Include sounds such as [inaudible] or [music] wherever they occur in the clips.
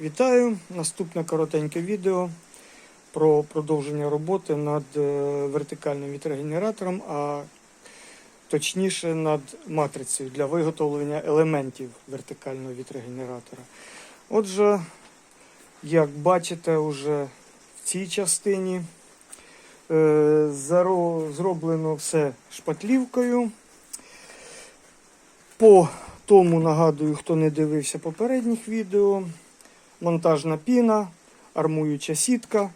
Вітаю! Наступне коротеньке відео про продовження роботи над е, вертикальним вітрогенератором, а точніше над матрицею для виготовлення елементів вертикального вітрогенератора. Отже, як бачите, вже в цій частині е, зроблено все шпатлівкою. По тому нагадую, хто не дивився попередніх відео. Монтажна піна, армуюча сітка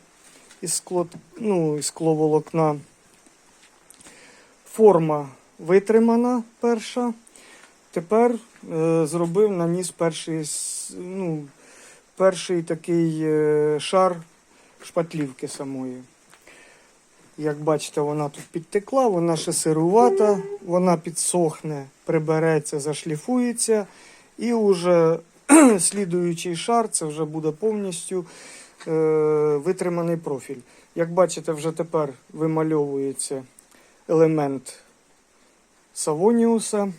із, скло, ну, із скловолокна. Форма витримана перша. Тепер е, зробив, наніс перший, ну, перший такий е, шар шпатлівки самої. Як бачите, вона тут підтекла, вона ще сирувата, вона підсохне, прибереться, зашліфується. І вже [clears throat] слідуючий шар це вже буде повністю е, витриманий профіль. Як бачите, вже тепер вимальовується елемент Савоніуса.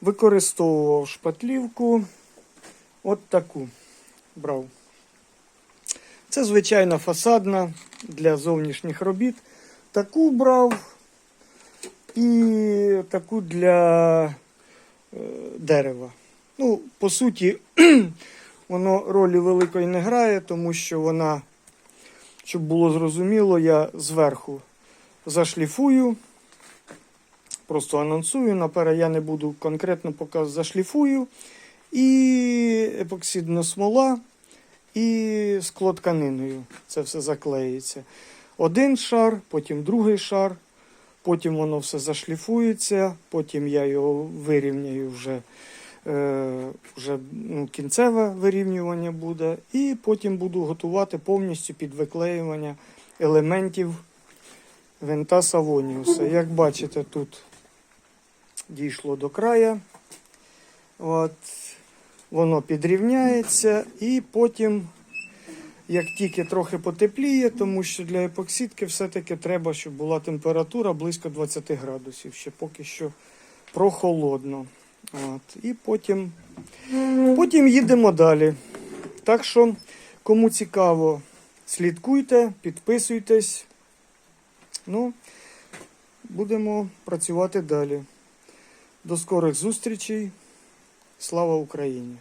Використовував шпатлівку. От таку брав. Це звичайна фасадна для зовнішніх робіт. Таку брав і таку для е, дерева. Ну, по суті, [clears throat] воно ролі великої не грає, тому що вона, щоб було зрозуміло, я зверху зашліфую. Просто анонсую. Наперед я не буду конкретно показувати, зашліфую. І епоксидна смола, і скло тканиною. Це все заклеїться. Один шар, потім другий шар, потім воно все зашліфується, потім я його вирівняю вже, вже ну, кінцеве вирівнювання буде, і потім буду готувати повністю під виклеювання елементів винта Савоніуса. Як бачите, тут дійшло до края. От, воно підрівняється і потім як тільки трохи потепліє, тому що для епоксидки все-таки треба, щоб була температура близько 20 градусів. Ще поки що прохолодно. От. І потім, потім їдемо далі. Так що, кому цікаво, слідкуйте, підписуйтесь. Ну, будемо працювати далі. До скорих зустрічей. Слава Україні!